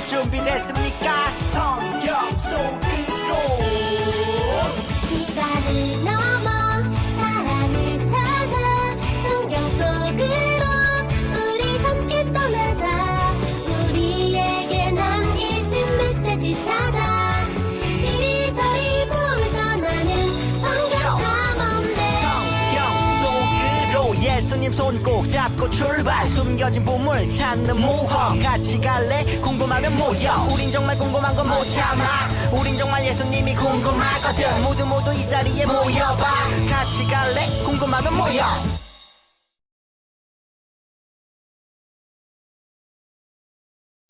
잘 준비 출발 숨겨진 보물 찾는 모험 같이 갈래? 궁금하면 모여 우린 정말 궁금한 건 못 참아 우린 정말 예수님이 궁금하거든 모두 모두 이 자리에 모여봐 같이 갈래? 궁금하면 모여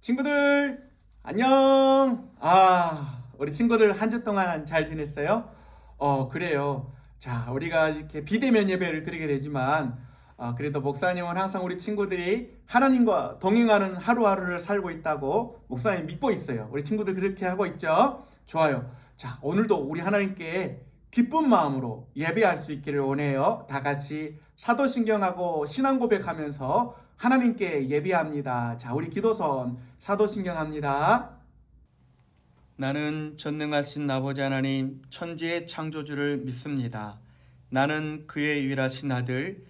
친구들 안녕. 아 우리 친구들 한 주 동안 잘 지냈어요? 어 그래요. 자 우리가 이렇게 비대면 예배를 드리게 되지만 아, 그래도 목사님은 항상 우리 친구들이 하나님과 동행하는 하루하루를 살고 있다고 목사님 믿고 있어요. 우리 친구들 그렇게 하고 있죠? 좋아요. 자 오늘도 우리 하나님께 기쁜 마음으로 예배할 수 있기를 원해요. 다 같이 사도신경하고 신앙 고백하면서 하나님께 예배합니다. 자, 우리 기도선 사도신경합니다. 나는 전능하신 아버지 하나님 천지의 창조주를 믿습니다. 나는 그의 유일하신 아들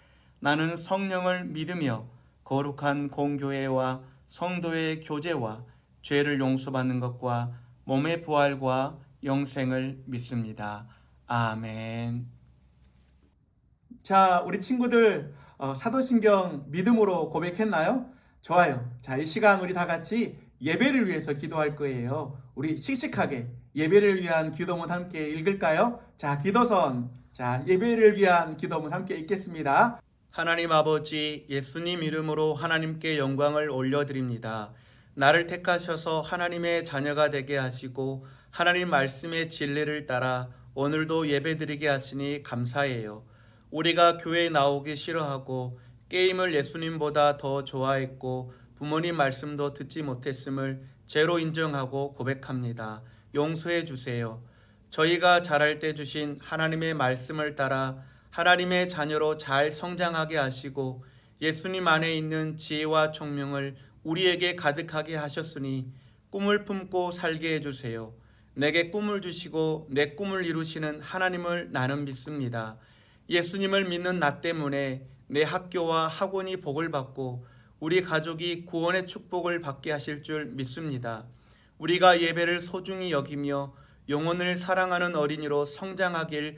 나는 성령을 믿으며 거룩한 공교회와 성도의 교제와 죄를 용서받는 것과 몸의 부활과 영생을 믿습니다. 아멘. 자, 우리 친구들 어, 사도신경 믿음으로 고백했나요? 좋아요. 자, 이 시간 우리 다 같이 예배를 위해서 기도할 거예요. 우리 씩씩하게 예배를 위한 기도문 함께 읽을까요? 자, 기도선. 자, 예배를 위한 기도문 함께 읽겠습니다. 하나님 아버지, 예수님 이름으로 하나님께 영광을 올려드립니다. 나를 택하셔서 하나님의 자녀가 되게 하시고 하나님 말씀의 진리를 따라 오늘도 예배드리게 하시니 감사해요. 우리가 교회에 나오기 싫어하고 게임을 예수님보다 더 좋아했고 부모님 말씀도 듣지 못했음을 죄로 인정하고 고백합니다. 용서해 주세요. 저희가 자랄 때 주신 하나님의 말씀을 따라 하나님의 자녀로 잘 성장하게 하시고 예수님 안에 있는 지혜와 총명을 우리에게 가득하게 하셨으니 꿈을 품고 살게 해주세요. 내게 꿈을 주시고 내 꿈을 이루시는 하나님을 나는 믿습니다. 예수님을 믿는 나 때문에 내 학교와 학원이 복을 받고 우리 가족이 구원의 축복을 받게 하실 줄 믿습니다. 우리가 예배를 소중히 여기며 영혼을 사랑하는 어린이로 성장하길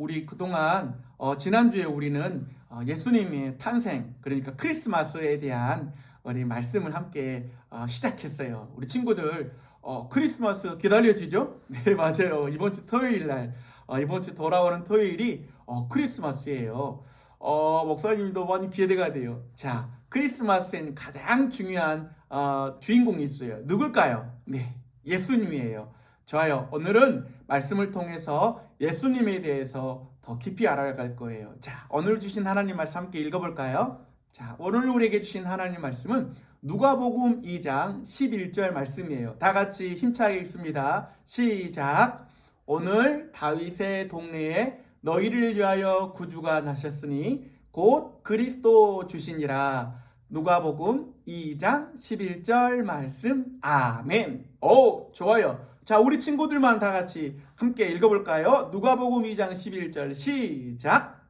우리 그동안 어, 지난주에 우리는 어, 예수님의 탄생, 그러니까 크리스마스에 대한 우리 말씀을 함께 어, 시작했어요. 우리 친구들, 어, 크리스마스 기다려지죠? 네, 맞아요. 이번 주 토요일 날, 어, 이번 주 돌아오는 토요일이 어, 크리스마스예요. 어, 목사님도 많이 기대가 돼요. 자, 크리스마스엔 가장 중요한 어, 주인공이 있어요. 누굴까요? 네, 예수님이에요. 좋아요. 오늘은 말씀을 통해서 예수님에 대해서 더 깊이 알아갈 거예요. 자, 오늘 주신 하나님 말씀 함께 읽어볼까요? 자, 오늘 우리에게 주신 하나님 말씀은 누가복음 2장 11절 말씀이에요. 다 같이 힘차게 읽습니다. 시작. 오늘 다윗의 동네에 너희를 위하여 구주가 나셨으니 곧 그리스도 주시니라. 누가복음 2장 11절 말씀. 아멘. 오, 좋아요. 자, 우리 친구들만 다 같이 함께 읽어볼까요? 누가복음 2장 11절 시작.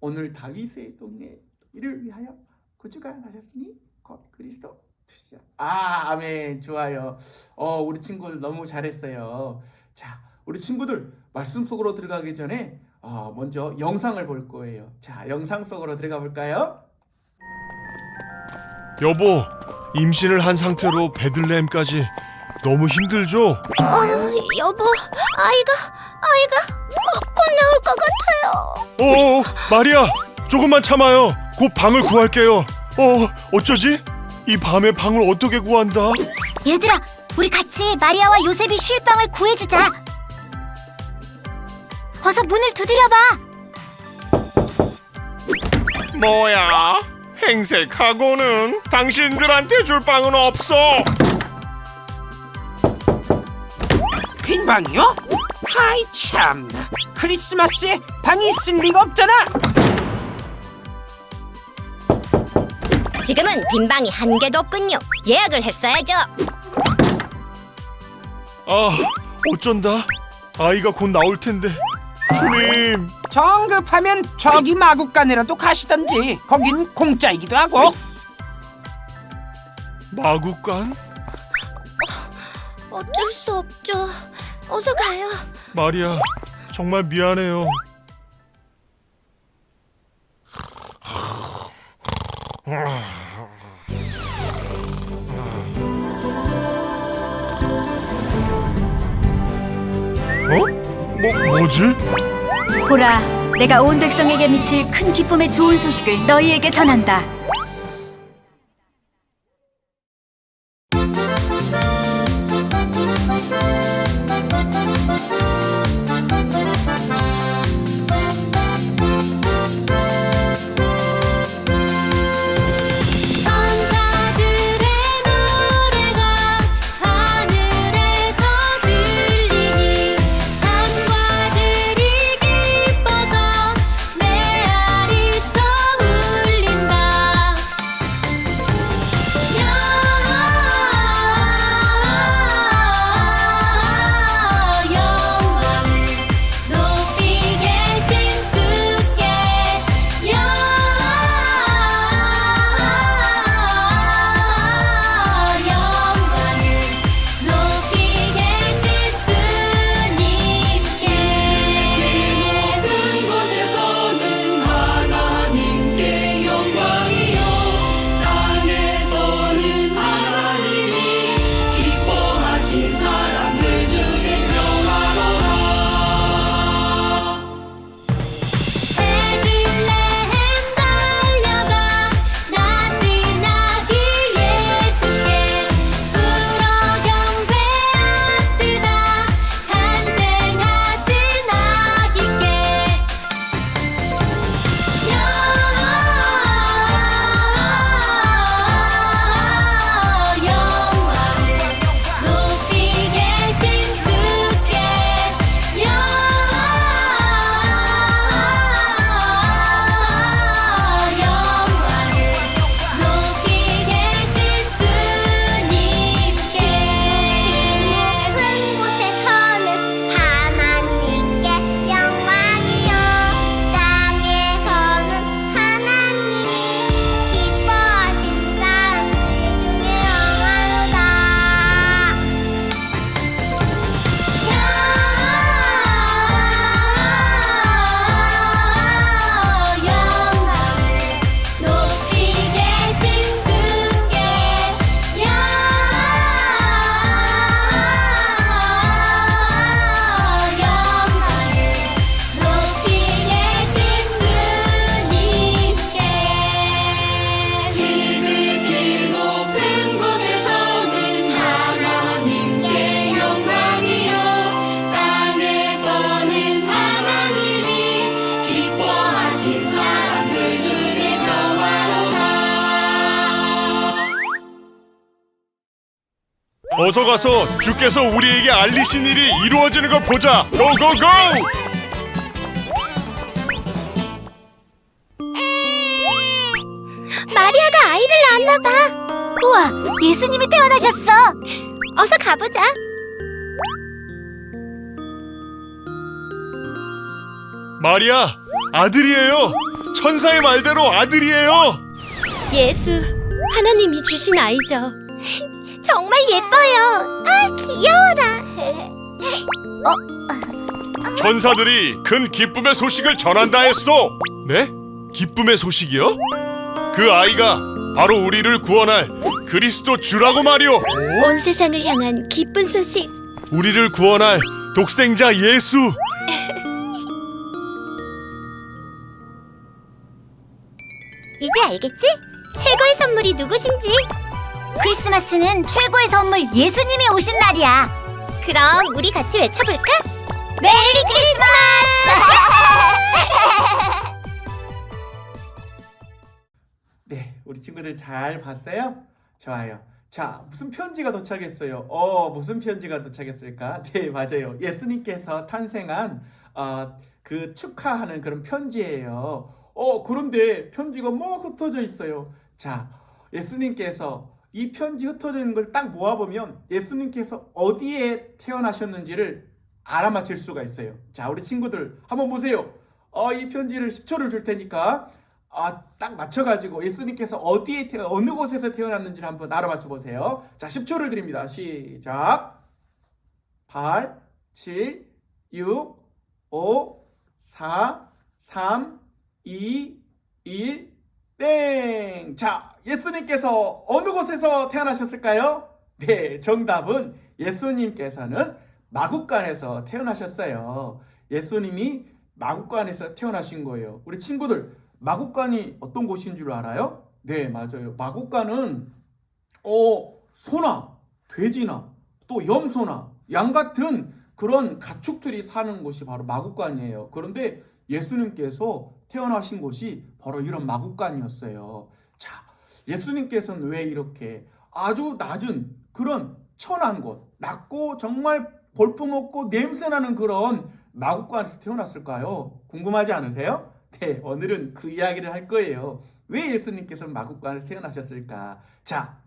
오늘 다윗의 동네 이를 위하여 구주가 나셨으니 곧 그리스도 주시라. 아, 아멘. 좋아요. 어, 우리 친구들 너무 잘했어요. 자, 우리 친구들 말씀 속으로 들어가기 전에 어, 먼저 영상을 볼 거예요. 자, 영상 속으로 들어가 볼까요? 여보, 임신을 한 상태로 베들레헴까지 너무 힘들죠? 어, 여보, 아이가 아이가 곧, 곧 나올 것 같아요. 어, 마리아, 조금만 참아요. 곧 방을 구할게요. 어, 어쩌지? 이 밤에 방을 어떻게 구한다? 얘들아, 우리 같이 마리아와 요셉이 쉴 방을 구해주자. 어서 문을 두드려봐. 뭐야? 행색하고는 당신들한테 줄 방은 없어. 빈 방이요? 하이 참나 크리스마스에 방이 있을 리가 없잖아 지금은 빈 방이 한 개도 없군요. 예약을 했어야죠. 아, 어쩐다. 아이가 곧 나올 텐데. 주님, 정급하면 저기 마국간이라도 가시던지 거긴 공짜이기도 하고 마국간? 어쩔 수 없죠. 어서 가요. 마리아, 정말 미안해요. 어? 뭐 뭐지? 보라, 내가 온 백성에게 미칠 큰 기쁨의 좋은 소식을 너희에게 전한다. 어서 가서 주께서 우리에게 알리신 일이 이루어지는 걸 보자. 고고고! 마리아가 아이를 낳았나 봐. 우와, 예수님이 태어나셨어. 어서 가보자. 마리아, 아들이에요. 천사의 말대로 아들이에요. 예수, 하나님이 주신 아이죠. 정말 예뻐요. 아, 귀여워라. 천사들이 큰 기쁨의 소식을 전한다 했소. 네? 기쁨의 소식이요? 그 아이가 바로 우리를 구원할 그리스도 주라고 말이오. 온 세상을 향한 기쁜 소식. 우리를 구원할 독생자 예수. 이제 알겠지? 최고의 선물이 누구신지. 크리스마스는 최고의 선물 예수님이 오신 날이야. 그럼 우리 같이 외쳐볼까? 메리 크리스마스! 네, 우리 친구들 잘 봤어요? 좋아요. 자, 무슨 편지가 도착했어요? 어, 무슨 편지가 도착했을까? 네, 맞아요. 예수님께서 탄생한 어, 그 축하하는 그런 편지예요. 어, 그런데 편지가 뭐 흩어져 있어요. 자, 예수님께서 이 편지 흩어져 있는 걸 딱 모아보면 예수님께서 어디에 태어나셨는지를 알아맞힐 수가 있어요. 자, 우리 친구들 한번 보세요. 어, 이 편지를 10초를 줄 테니까 아, 딱 맞춰가지고 예수님께서 어디에 태어, 어느 곳에서 태어났는지를 한번 알아맞혀 보세요. 자, 10초를 드립니다. 시작. 8, 7, 6, 5, 4, 3, 2, 1, 땡! 자, 예수님께서 어느 곳에서 태어나셨을까요? 네, 정답은 예수님께서는 마국간에서 태어나셨어요. 예수님이 마국간에서 태어나신 거예요. 우리 친구들, 마국간이 어떤 곳인 줄 알아요? 네, 맞아요. 마국간은 어, 소나 돼지나 또 염소나 양 같은 그런 가축들이 사는 곳이 바로 마국간이에요. 그런데 예수님께서 태어나신 곳이 바로 이런 마국간이었어요. 자, 예수님께서는 왜 이렇게 아주 낮은 그런 천한 곳, 낮고 정말 볼품없고 냄새나는 그런 마국간에서 태어났을까요? 궁금하지 않으세요? 네, 오늘은 그 이야기를 할 거예요. 왜 예수님께서 마국간에서 태어나셨을까? 자,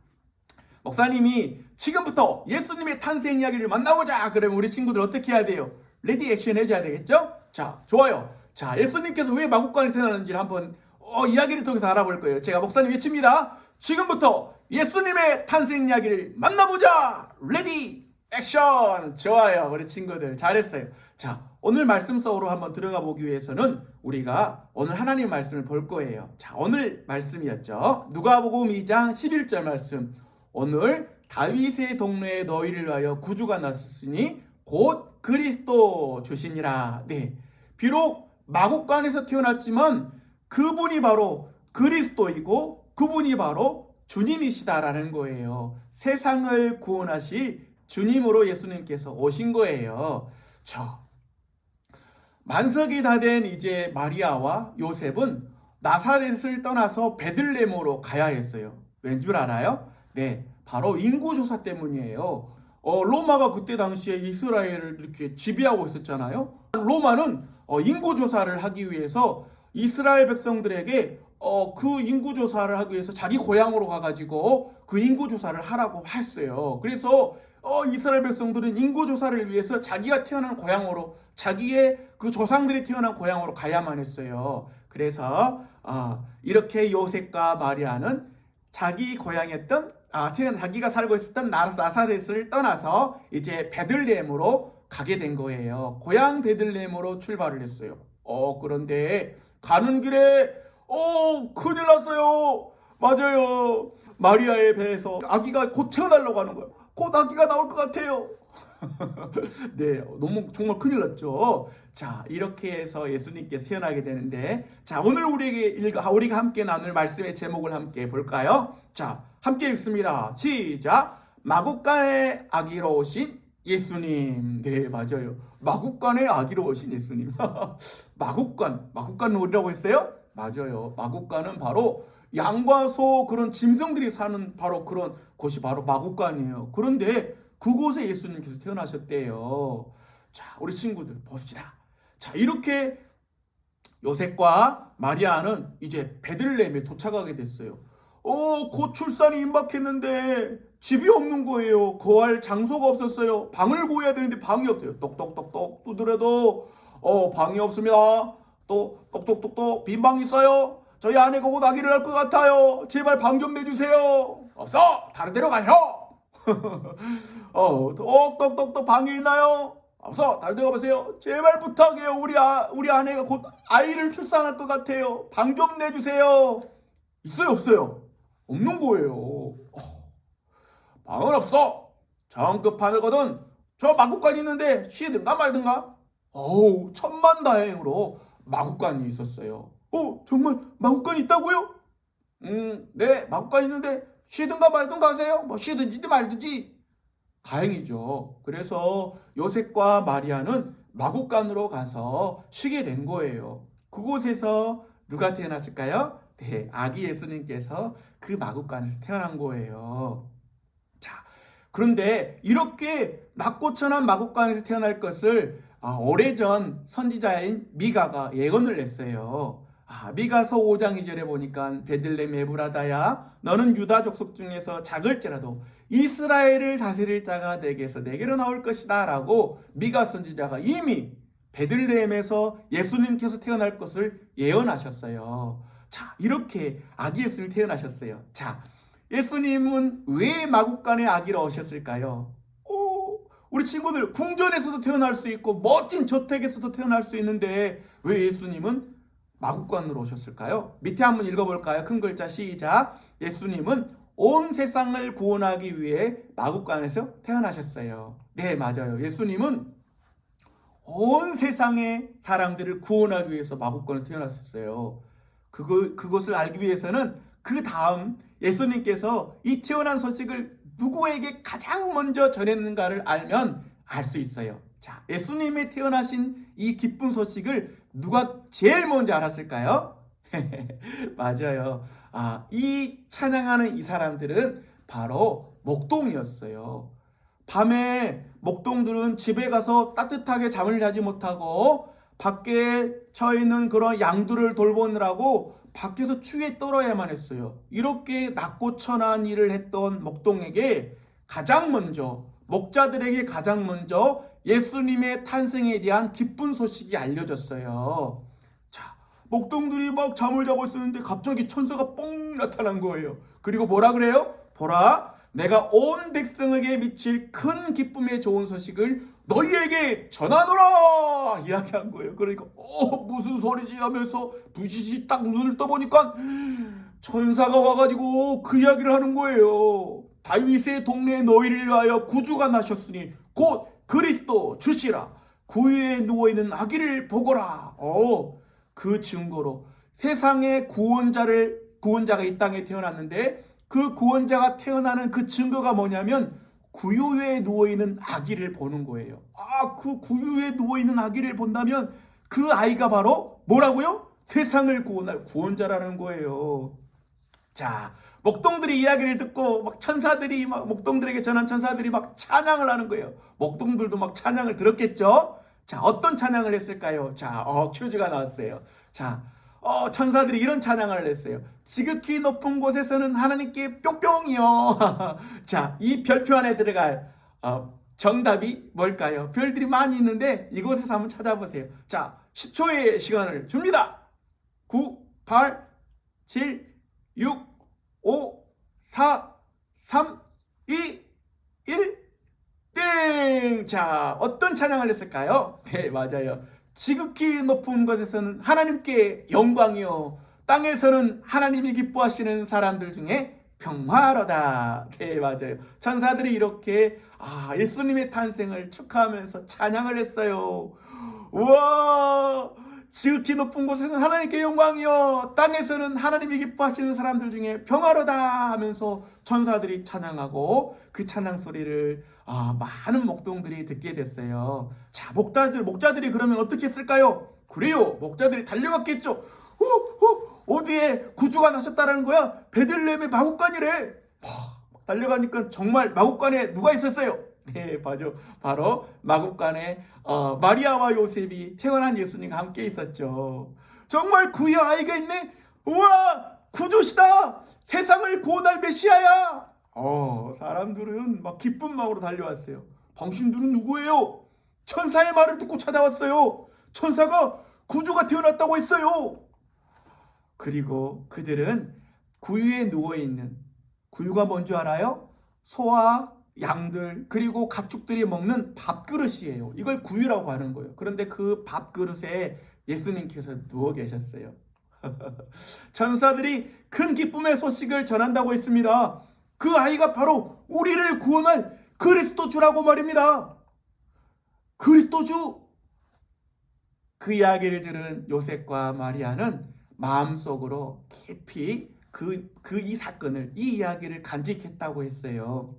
목사님이 지금부터 예수님의 탄생 이야기를 만나보자. 그러면 우리 친구들 어떻게 해야 돼요? 레디 액션 해줘야 되겠죠? 자, 좋아요. 자, 예수님께서 왜 마국간에 태어났는지를 한번 어, 이야기를 통해서 알아볼 거예요. 제가 목사님 외칩니다. 지금부터 예수님의 탄생 이야기를 만나보자. 레디 액션. 좋아요. 우리 친구들 잘했어요. 자, 오늘 말씀 속으로 한번 들어가 보기 위해서는 우리가 오늘 하나님 말씀을 볼 거예요. 자, 오늘 말씀이었죠. 누가복음 2장 11절 말씀. 오늘 다윗의 동네에 너희를 위하여 구주가 났으니 곧 그리스도 주시니라. 네. 비록 마국간에서 태어났지만 그분이 바로 그리스도이고 그분이 바로 주님이시다라는 거예요. 세상을 구원하실 주님으로 예수님께서 오신 거예요. 저 만석이 다 된 이제 마리아와 요셉은 나사렛을 떠나서 베들레헴으로 가야 했어요. 왠 줄 알아요? 네, 바로 인구 조사 때문이에요. 어, 로마가 그때 당시에 이스라엘을 이렇게 지배하고 있었잖아요. 로마는 어, 인구 조사를 하기 위해서 이스라엘 백성들에게 어, 그 인구 조사를 하기 위해서 자기 고향으로 가가지고 그 인구 조사를 하라고 했어요. 그래서 어, 이스라엘 백성들은 인구 조사를 위해서 자기가 태어난 고향으로 자기의 그 조상들이 태어난 고향으로 가야만 했어요. 그래서 아, 이렇게 요셉과 마리아는 자기 고향이었던 아, 태어난 자기가 살고 있었던 나- 나사렛을 떠나서 이제 베들레헴으로 가게 된 거예요. 고향 베들레헴으로 출발을 했어요. 어, 그런데 가는 길에 어, 큰일 났어요. 맞아요. 마리아의 배에서 아기가 곧 태어나려고 하는 거예요. 곧 아기가 나올 것 같아요. 네, 너무 정말 큰일 났죠. 자, 이렇게 해서 예수님께서 태어나게 되는데, 자, 오늘 우리에게 읽, 우리가 함께 나눌 말씀의 제목을 함께 볼까요? 자, 함께 읽습니다. 시작. 마국간의 아기로 오신 예수님. 네, 맞아요. 마국간의 아기로 오신 예수님. 마국간, 마국간은 어디라고 했어요? 맞아요. 마국간은 바로 양과 소 그런 짐승들이 사는 바로 그런 곳이 바로 마국간이에요. 그런데 그곳에 예수님께서 태어나셨대요. 자, 우리 친구들 봅시다. 자, 이렇게 요셉과 마리아는 이제 베들레헴에 도착하게 됐어요. 어, 곧 출산이 임박했는데 집이 없는 거예요. 거할 장소가 없었어요. 방을 구해야 되는데 방이 없어요. 똑똑똑똑 두드려도 어, 방이 없습니다. 또 똑똑똑똑 빈 방 있어요. 저희 아내가 곧 아기를 낳을 것 같아요. 제발 방 좀 내주세요. 없어. 다른 데로 가요. 어, 똑똑똑똑 방이 있나요? 없어. 다른 데 가보세요. 제발 부탁해요. 우리 아, 우리 아내가 곧 아이를 출산할 것 같아요. 방 좀 내주세요. 있어요, 없어요? 없는 거예요. 어, 방은 없어. 정급하거든. 저 마구간 있는데 쉬든가 말든가. 어우, 천만다행으로 마구간이 있었어요. 어, 정말 마구간 있다고요? 음, 네, 마구간 있는데 쉬든가 말든가 하세요. 뭐 쉬든지 말든지. 다행이죠. 그래서 요셉과 마리아는 마구간으로 가서 쉬게 된 거예요. 그곳에서 누가 태어났을까요? 네, 아기 예수님께서 그 마구간에서 태어난 거예요. 자, 그런데 이렇게 낙고천한 마구간에서 태어날 것을 아, 오래전 선지자인 미가가 예언을 냈어요. 아, 미가서 5장 2절에 보니까 베들레헴 에브라다야 너는 유다 족속 중에서 작을지라도 이스라엘을 다스릴 자가 내게서 내게로 나올 것이다 라고 미가 선지자가 이미 베들레헴에서 예수님께서 태어날 것을 예언하셨어요. 자, 이렇게 아기 예수님이 태어나셨어요. 자, 예수님은 왜 마국간에 아기로 오셨을까요? 오, 우리 친구들 궁전에서도 태어날 수 있고 멋진 저택에서도 태어날 수 있는데 왜 예수님은 마국간으로 오셨을까요? 밑에 한번 읽어볼까요? 큰 글자 시작. 예수님은 온 세상을 구원하기 위해 마국간에서 태어나셨어요. 네, 맞아요. 예수님은 온 세상의 사람들을 구원하기 위해서 마국간에서 태어나셨어요. 그거, 그것을 알기 위해서는 그 다음 예수님께서 이 태어난 소식을 누구에게 가장 먼저 전했는가를 알면 알 수 있어요. 자, 예수님의 태어나신 이 기쁜 소식을 누가 제일 먼저 알았을까요? 맞아요. 아, 이 찬양하는 이 사람들은 바로 목동이었어요. 밤에 목동들은 집에 가서 따뜻하게 잠을 자지 못하고 밖에 처 있는 그런 양들을 돌보느라고 밖에서 추위에 떨어야만 했어요. 이렇게 낮고 천한 일을 했던 목동에게 가장 먼저 목자들에게 가장 먼저 예수님의 탄생에 대한 기쁜 소식이 알려졌어요. 자, 목동들이 막 잠을 자고 있었는데 갑자기 천사가 뻥 나타난 거예요. 그리고 뭐라 그래요? 보라, 내가 온 백성에게 미칠 큰 기쁨의 좋은 소식을 너희에게 전하노라 이야기한 거예요. 그러니까 어 무슨 소리지 하면서 부시시 딱 눈을 떠보니까 천사가 와가지고 그 이야기를 하는 거예요. 다윗의 동네에 너희를 위하여 구주가 나셨으니 곧 그리스도 주시라. 구유에 누워 있는 아기를 보거라. 어, 그 증거로 세상의 구원자를 구원자가 이 땅에 태어났는데 그 구원자가 태어나는 그 증거가 뭐냐면 구유에 누워 있는 아기를 보는 거예요. 아, 그 구유에 누워 있는 아기를 본다면 그 아이가 바로 뭐라고요? 세상을 구원할 구원자라는 거예요. 자, 목동들이 이야기를 듣고 막 천사들이 막 목동들에게 전한 천사들이 막 찬양을 하는 거예요. 목동들도 막 찬양을 들었겠죠? 자, 어떤 찬양을 했을까요? 자, 어, 큐즈가 나왔어요. 자, 어, 천사들이 이런 찬양을 했어요. 지극히 높은 곳에서는 하나님께 뿅뿅이요. 자, 이 별표 안에 들어갈 어, 정답이 뭘까요? 별들이 많이 있는데 이곳에서 한번 찾아보세요. 자, 10초의 시간을 줍니다. 9, 8, 7, 6, 5, 4, 3, 2, 1, 땡! 자, 어떤 찬양을 했을까요? 네, 맞아요. 지극히 높은 곳에서는 하나님께 영광이요. 땅에서는 하나님이 기뻐하시는 사람들 중에 평화로다. 네, 맞아요. 천사들이 이렇게 아, 예수님의 탄생을 축하하면서 찬양을 했어요. 우와! 지극히 높은 곳에서는 하나님께 영광이요. 땅에서는 하나님이 기뻐하시는 사람들 중에 평화로다 하면서 천사들이 찬양하고 그 찬양 소리를 아, 많은 목동들이 듣게 됐어요. 자, 목자들, 목자들이 그러면 어떻게 했을까요? 그래요. 목자들이 달려갔겠죠. 후, 후, 어디에 구주가 나셨다라는 거야? 베들레헴의 마국간이래. 와, 달려가니까 정말 마국간에 누가 있었어요? 네, 바로 바로 마국간에 어, 마리아와 요셉이 태어난 예수님과 함께 있었죠. 정말 구의 아이가 있네. 우와, 구조시다. 세상을 구원할 메시아야. 어, 사람들은 막 기쁜 마음으로 달려왔어요. 당신들은 누구예요? 천사의 말을 듣고 찾아왔어요. 천사가 구주가 태어났다고 했어요. 그리고 그들은 구유에 누워 있는 구유가 뭔지 알아요? 소와 양들 그리고 가축들이 먹는 밥그릇이에요. 이걸 구유라고 하는 거예요. 그런데 그 밥그릇에 예수님께서 누워 계셨어요. 천사들이 큰 기쁨의 소식을 전한다고 했습니다. 그 아이가 바로 우리를 구원할 그리스도주라고 말입니다. 그리스도주. 그 이야기를 들은 요셉과 마리아는 마음속으로 깊이 그, 그 이 사건을, 이 이야기를 간직했다고 했어요.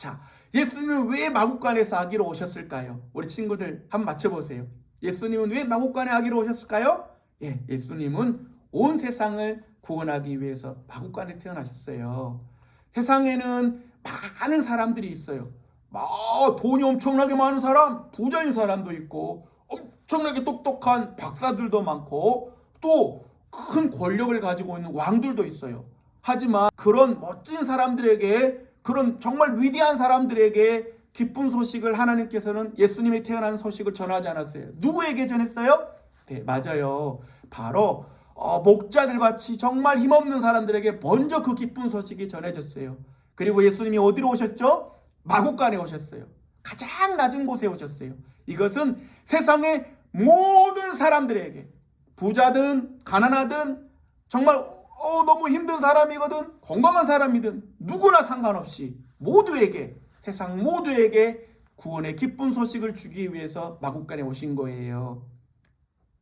자, 예수님은 왜 마국간에서 아기로 오셨을까요? 우리 친구들 한번 맞춰보세요. 예수님은 왜 마국간에 아기로 오셨을까요? 예, 예수님은 온 세상을 구원하기 위해서 마국간에 태어나셨어요. 세상에는 많은 사람들이 있어요. 막 돈이 엄청나게 많은 사람, 부자인 사람도 있고, 엄청나게 똑똑한 박사들도 많고, 또 큰 권력을 가지고 있는 왕들도 있어요. 하지만 그런 멋진 사람들에게, 그런 정말 위대한 사람들에게 기쁜 소식을 하나님께서는 예수님이 태어난 소식을 전하지 않았어요. 누구에게 전했어요? 네, 맞아요. 바로 어, 목자들 같이 정말 힘없는 사람들에게 먼저 그 기쁜 소식이 전해졌어요. 그리고 예수님이 어디로 오셨죠? 마국간에 오셨어요. 가장 낮은 곳에 오셨어요. 이것은 세상의 모든 사람들에게 부자든 가난하든 정말 어, 너무 힘든 사람이거든 건강한 사람이든 누구나 상관없이 모두에게 세상 모두에게 구원의 기쁜 소식을 주기 위해서 마국간에 오신 거예요.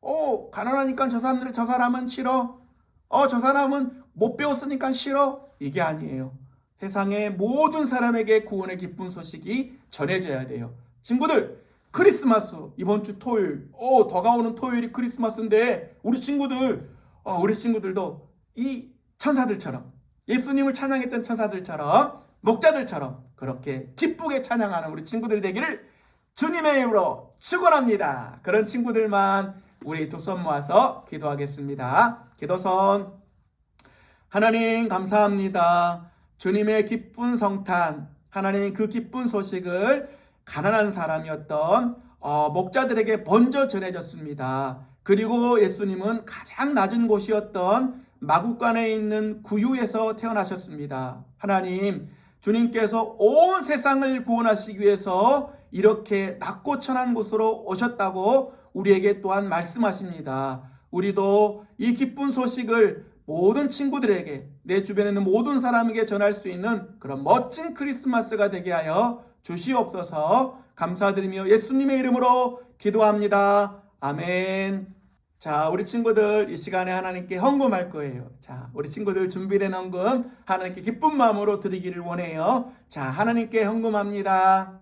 어, 가난하니까 저 사람들 저 사람은 싫어. 어, 저 사람은 못 배웠으니까 싫어. 이게 아니에요. 세상의 모든 사람에게 구원의 기쁜 소식이 전해져야 돼요. 친구들, 크리스마스 이번 주 토요일, 어, 다가오는 토요일이 크리스마스인데 우리 친구들, 어, 우리 친구들도 이 천사들처럼 예수님을 찬양했던 천사들처럼 목자들처럼 그렇게 기쁘게 찬양하는 우리 친구들 되기를 주님의 이름으로 축원합니다. 그런 친구들만 우리 두 손 모아서 기도하겠습니다. 기도선 하나님 감사합니다. 주님의 기쁜 성탄 하나님 그 기쁜 소식을 가난한 사람이었던 어, 목자들에게 먼저 전해졌습니다. 그리고 예수님은 가장 낮은 곳이었던 마국간에 있는 구유에서 태어나셨습니다. 하나님, 주님께서 온 세상을 구원하시기 위해서 이렇게 낮고 천한 곳으로 오셨다고 우리에게 또한 말씀하십니다. 우리도 이 기쁜 소식을 모든 친구들에게 내 주변에 있는 모든 사람에게 전할 수 있는 그런 멋진 크리스마스가 되게 하여 주시옵소서 감사드리며 예수님의 이름으로 기도합니다. 아멘. 자, 우리 친구들 이 시간에 하나님께 헌금할 거예요. 자, 우리 친구들 준비된 헌금 하나님께 기쁜 마음으로 드리기를 원해요. 자, 하나님께 헌금합니다.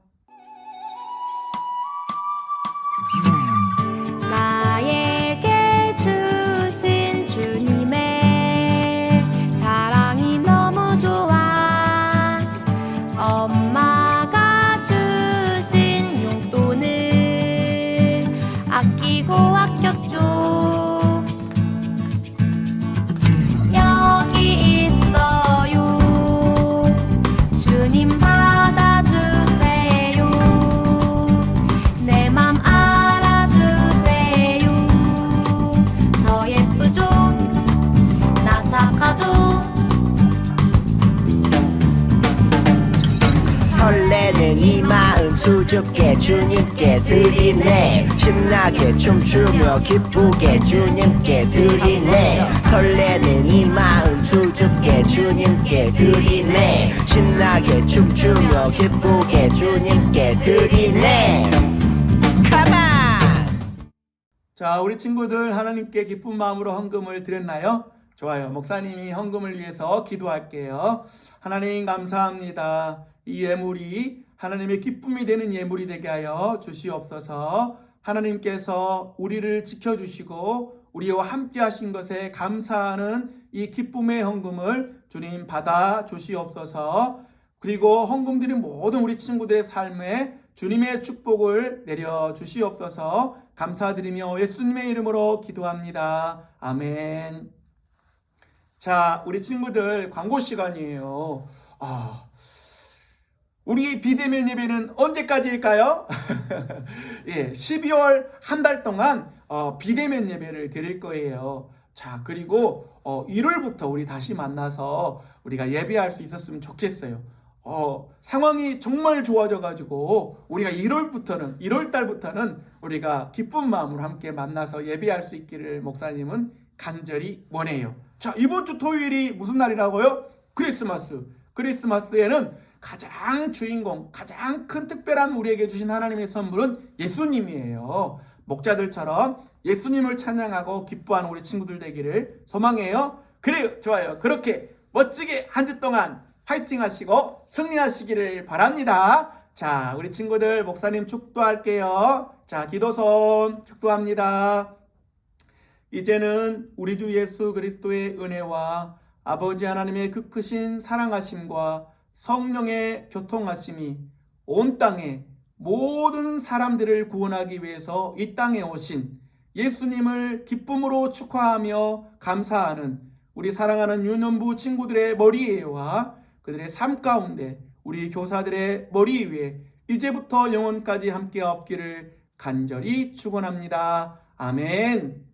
수줍게 주님께 드리네 신나게 춤추며 기쁘게 주님께 드리네 설레는 이 마음 수줍게 주님께 드리네 신나게 춤추며 기쁘게 주님께 드리네 가만 자, 우리 친구들 하나님께 기쁜 마음으로 헌금을 드렸나요? 좋아요. 목사님이 헌금을 위해서 기도할게요. 하나님 감사합니다. 이 예물이 하나님의 기쁨이 되는 예물이 되게 하여 주시옵소서. 하나님께서 우리를 지켜주시고 우리와 함께 하신 것에 감사하는 이 기쁨의 헌금을 주님 받아 주시옵소서. 그리고 헌금 드린 모든 우리 친구들의 삶에 주님의 축복을 내려 주시옵소서 감사드리며 예수님의 이름으로 기도합니다. 아멘. 자, 우리 친구들 광고 시간이에요. 아, 우리 비대면 예배는 언제까지일까요? 예, 12월 한 달 동안 어, 비대면 예배를 드릴 거예요. 자, 그리고 어, 1월부터 우리 다시 만나서 우리가 예배할 수 있었으면 좋겠어요. 어, 상황이 정말 좋아져가지고 우리가 1월부터는 1월 달부터는 우리가 기쁜 마음으로 함께 만나서 예배할 수 있기를 목사님은 간절히 원해요. 자, 이번 주 토요일이 무슨 날이라고요? 크리스마스. 크리스마스에는 가장 주인공, 가장 큰 특별한 우리에게 주신 하나님의 선물은 예수님이에요. 목자들처럼 예수님을 찬양하고 기뻐하는 우리 친구들 되기를 소망해요. 그래요. 좋아요. 그렇게 멋지게 한 주 동안 파이팅 하시고 승리하시기를 바랍니다. 자, 우리 친구들 목사님 축도할게요. 자, 기도손 축도합니다. 이제는 우리 주 예수 그리스도의 은혜와 아버지 하나님의 그 크신 사랑하심과 성령의 교통하심이 온 땅에 모든 사람들을 구원하기 위해서 이 땅에 오신 예수님을 기쁨으로 축하하며 감사하는 우리 사랑하는 유년부 친구들의 머리에와 그들의 삶 가운데 우리 교사들의 머리 위에 이제부터 영원까지 함께 없기를 간절히 축원합니다. 아멘.